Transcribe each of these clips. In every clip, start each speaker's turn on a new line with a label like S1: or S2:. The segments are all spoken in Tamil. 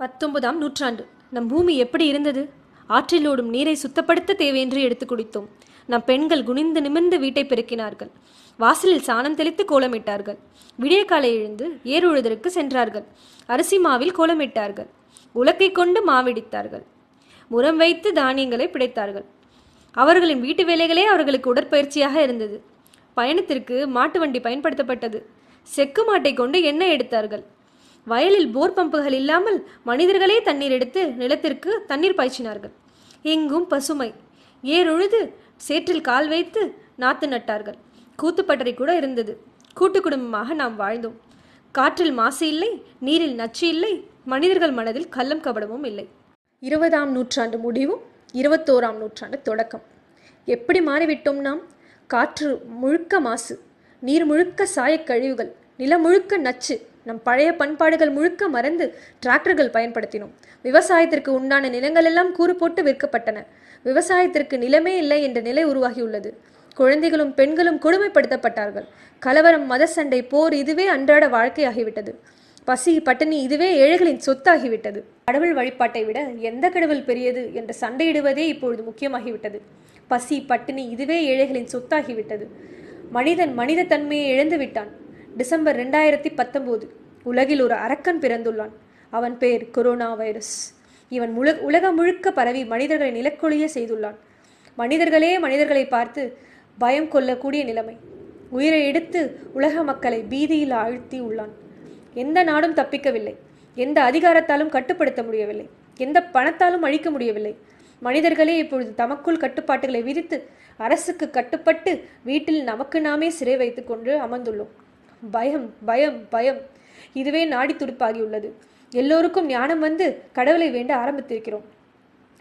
S1: பத்தொன்பதாம் நூற்றாண்டு. நம் பூமி எப்படி இருந்தது? ஆற்றில் ஓடும் நீரை சுத்தப்படுத்த தேவையென்று எடுத்து குடித்தோம். நம் பெண்கள் குனிந்து நிமிர்ந்து வீட்டை பெருக்கினார்கள். வாசலில் சாணம் தெளித்து கோலமிட்டார்கள். விடிய காலை எழுந்து ஏர் உழுதற்கு சென்றார்கள். அரிசி மாவில் கோலமிட்டார்கள். உலக்கை கொண்டு மாவிடித்தார்கள். முரம் வைத்து தானியங்களை பிடைத்தார்கள். அவர்களின் வீட்டு வேலைகளே அவர்களுக்கு உடற்பயிற்சியாக இருந்தது. பயணத்திற்கு மாட்டு வண்டி பயன்படுத்தப்பட்டது. செக்கு மாட்டை கொண்டு எண்ணெய் எடுத்தார்கள். வயலில் போர் பம்புகள் இல்லாமல் மனிதர்களே தண்ணீர் எடுத்து நிலத்திற்கு தண்ணீர் பாய்ச்சினார்கள். எங்கும் பசுமை. ஏறுழுது சேற்றில் கால் வைத்து நாத்து நட்டார்கள். கூத்துப்பட்டறை கூட இருந்தது. கூட்டு குடும்பமாக நாம் வாழ்ந்தோம். காற்றில் மாசு இல்லை நீரில் நச்சு இல்லை மனிதர்கள் மனதில் கள்ளம் கபடமும் இல்லை. இருபதாம் நூற்றாண்டு முடிவும் இருபத்தோராம் நூற்றாண்டு தொடக்கம். எப்படி மாறிவிட்டோம் நாம்? காற்று முழுக்க மாசு. நீர் முழுக்க சாயக்கழிவுகள் நிலம் முழுக்க நச்சு. நம் பழைய பண்பாடுகள் முழுக்க மறந்து டிராக்டர்கள் பயன்படுத்தினோம். விவசாயத்திற்கு உண்டான நிலங்கள் எல்லாம் கூறு போட்டு விற்கப்பட்டன. விவசாயத்திற்கு நிலமே இல்லை என்ற நிலை உருவாகியுள்ளது. குழந்தைகளும் பெண்களும் கொடுமைப்படுத்தப்பட்டார்கள். கலவரம் மத சண்டை போர் இதுவே அன்றாட வாழ்க்கையாகிவிட்டது. பசி பட்டினி இதுவே ஏழைகளின் சொத்தாகிவிட்டது. கடவுள் வழிபாட்டை விட எந்த கடவுள் பெரியது என்று சண்டையிடுவதே இப்பொழுது முக்கியமாகிவிட்டது. பசி பட்டினி இதுவே ஏழைகளின் சொத்தாகிவிட்டது. மனிதன் மனித தன்மையை இழந்து விட்டான் டிசம்பர் ரெண்டாயிரத்தி பத்தொம்போது உலகில் ஒரு அரக்கன் பிறந்துள்ளான். அவன் பெயர் கொரோனா வைரஸ். இவன் முழு உலகம் முழுக்க பரவி மனிதர்களை நிலக்கொழிய செய்துள்ளான். மனிதர்களே மனிதர்களை பார்த்து பயம் கொள்ளக்கூடிய நிலைமை. உயிரை எடுத்து உலக மக்களை பீதியில் ஆழ்த்தி உள்ளான். எந்த நாடும் தப்பிக்கவில்லை. எந்த அதிகாரத்தாலும் கட்டுப்படுத்த முடியவில்லை. எந்த பணத்தாலும் அழிக்க முடியவில்லை. மனிதர்களே இப்பொழுது தமக்குள் கட்டுப்பாட்டுகளை விதித்து அரசுக்கு கட்டுப்பட்டு வீட்டில் நமக்கு நாமே சிறை வைத்துக்கொண்டு அமர்ந்துள்ளோம். பயம் பயம் பயம். இதுவே நாடி துடிப்பாகியுள்ளது எல்லோருக்கும் ஞானம் வந்து கடவுளை வேண்ட ஆரம்பித்திருக்கிறோம்.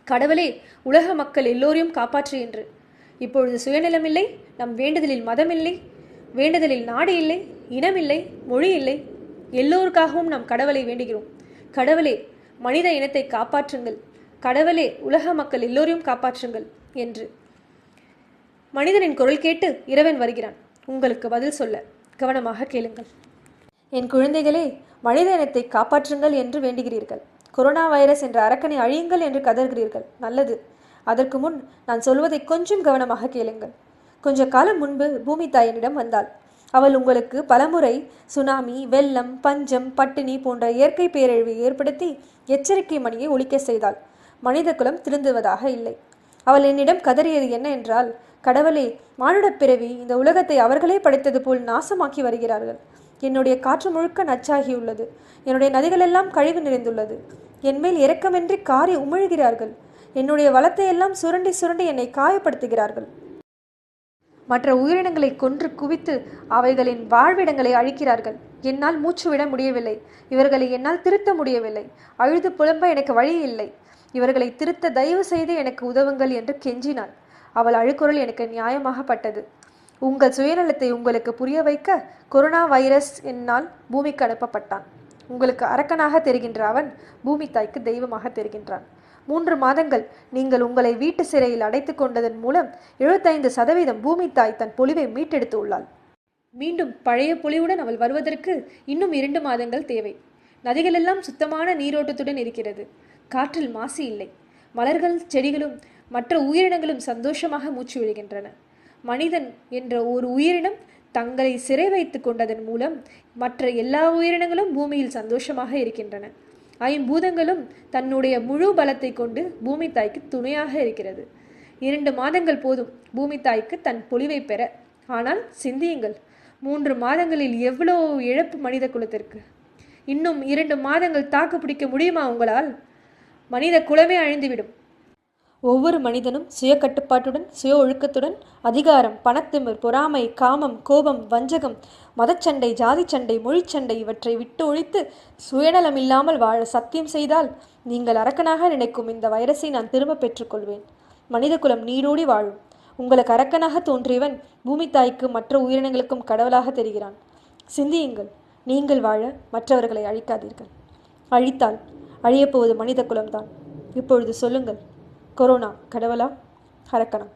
S1: கடவுளே உலக மக்கள் எல்லோரையும் காப்பாற்று என்று. இப்பொழுது சுயநலமில்லை நம் வேண்டுதலில் மதமில்லை வேண்டுதலில் நாடு இல்லை இனமில்லை மொழி இல்லை. எல்லோருக்காகவும் நாம் கடவுளை வேண்டுகிறோம். கடவுளே மனித இனத்தை காப்பாற்றுங்கள். கடவுளே உலக மக்கள் எல்லோரையும் காப்பாற்றுங்கள் என்று. மனிதனின் குரல் கேட்டு இறைவன் வருகிறான். உங்களுக்கு பதில் சொல்ல. கவனமாக கேளுங்கள். என் குழந்தைகளே மனித இனத்தை காப்பாற்றுங்கள் என்று வேண்டுகிறீர்கள். கொரோனா வைரஸ் என்ற அரக்கனை அழியுங்கள் என்று கதறுகிறீர்கள். நல்லது. அதற்கு முன் நான் சொல்வதை கொஞ்சம் கவனமாக கேளுங்கள். கொஞ்ச காலம் முன்பு பூமி தாயனிடம் வந்தாள். அவள் உங்களுக்கு பலமுறை சுனாமி வெள்ளம் பஞ்சம் பட்டினி போன்ற இயற்கை பேரழிவை ஏற்படுத்தி எச்சரிக்கை மணியை ஒழிக்க செய்தாள். மனித குலம் திருந்துவதாக இல்லை. அவள் என்னிடம் கதறியது என்ன என்றால் கடவுளே மானுடப் பிறவி இந்த உலகத்தை அவர்களே படைத்தது போல் நாசமாக்கி வருகிறார்கள். என்னுடைய காற்று முழுக்க நச்சாகியுள்ளது. என்னுடைய நதிகளெல்லாம் கழிவு நிறைந்துள்ளது. என்மேல் இரக்கமின்றி காரி உமிழ்கிறார்கள். என்னுடைய வளத்தை எல்லாம் சுரண்டி சுரண்டி என்னை காயப்படுத்துகிறார்கள். மற்ற உயிரினங்களை கொன்று குவித்து அவைகளின் வாழ்விடங்களை அழிக்கிறார்கள். என்னால் மூச்சு விட முடியவில்லை. இவர்களை என்னால் திருத்த முடியவில்லை. அழுது புலம்ப எனக்கு வழி இல்லை இவர்களை திருத்த தயவு செய்து எனக்கு உதவுங்கள் என்று கெஞ்சினாள். அவள் அழுக்குரல் எனக்கு நியாயமாகப்பட்டது. உங்கள் சுயநலத்தை உங்களுக்கு புரிய வைக்க கொரோனா வைரஸ் என்னால் பூமிக்கு அனுப்பப்பட்டான். உங்களுக்கு அரக்கனாக தெரிகின்ற அவன் பூமி தாய்க்கு தெய்வமாக தெரிகின்றான். மூன்று மாதங்கள் நீங்கள் உங்களை வீட்டு சிறையில் அடைத்து கொண்டதன் மூலம் எழுபத்தைந்து சதவீதம் பூமி தாய் தன் பொலிவை மீட்டெடுத்து உள்ளாள். மீண்டும் பழைய பொலிவுடன் அவள் வருவதற்கு இன்னும் இரண்டு மாதங்கள் தேவை. நதிகளெல்லாம் சுத்தமான நீரோட்டத்துடன் இருக்கிறது. காற்றில் மாசு இல்லை. மலர்கள் செடிகளும் மற்ற உயிரினங்களும் சந்தோஷமாக மூச்சு விடுகின்றன. மனிதன் என்ற ஒரு உயிரினம் தங்களை சிறை வைத்து கொண்டதன் மூலம் மற்ற எல்லா உயிரினங்களும் பூமியில் சந்தோஷமாக இருக்கின்றன. ஐம்பூதங்களும் தன்னுடைய முழு பலத்தை கொண்டு பூமி தாய்க்கு துணையாக இருக்கிறது. இரண்டு மாதங்கள் போதும் பூமி தாய்க்கு தன் பொலிவை பெற. ஆனால் சிந்தியுங்கள் மூன்று மாதங்களில் எவ்வளோ இழப்பு மனித குலத்திற்கு? இன்னும் இரண்டு மாதங்கள் தாக்கு பிடிக்க முடியுமா உங்களால்? மனித குலமே அழிந்துவிடும். ஒவ்வொரு மனிதனும் சுய கட்டுப்பாட்டுடன் சுய ஒழுக்கத்துடன் அதிகாரம் பணத்திமிர் பொறாமை காமம் கோபம் வஞ்சகம் மதச்சண்டை ஜாதி சண்டை மொழிச்சண்டை இவற்றை விட்டு ஒழித்து சுயநலம் இல்லாமல் வாழ சத்தியம் செய்தால் நீங்கள் அரக்கனாக நினைக்கும் இந்த வைரஸை நான் திரும்ப பெற்றுக்கொள்வேன். மனிதகுலம் நீரோடி வாழும். உங்களுக்கு அரக்கனாக தோன்றியவன் பூமி தாய்க்கு மற்ற உயிரினங்களுக்கும் கடவுளாக தெரிகிறான். சிந்தியுங்கள். நீங்கள் வாழ மற்றவர்களை அழிக்காதீர்கள். அழித்தால் அழியப்போவது மனித குலம்தான். இப்பொழுது சொல்லுங்கள் கொரோனா கடவுளா? அரக்கணம்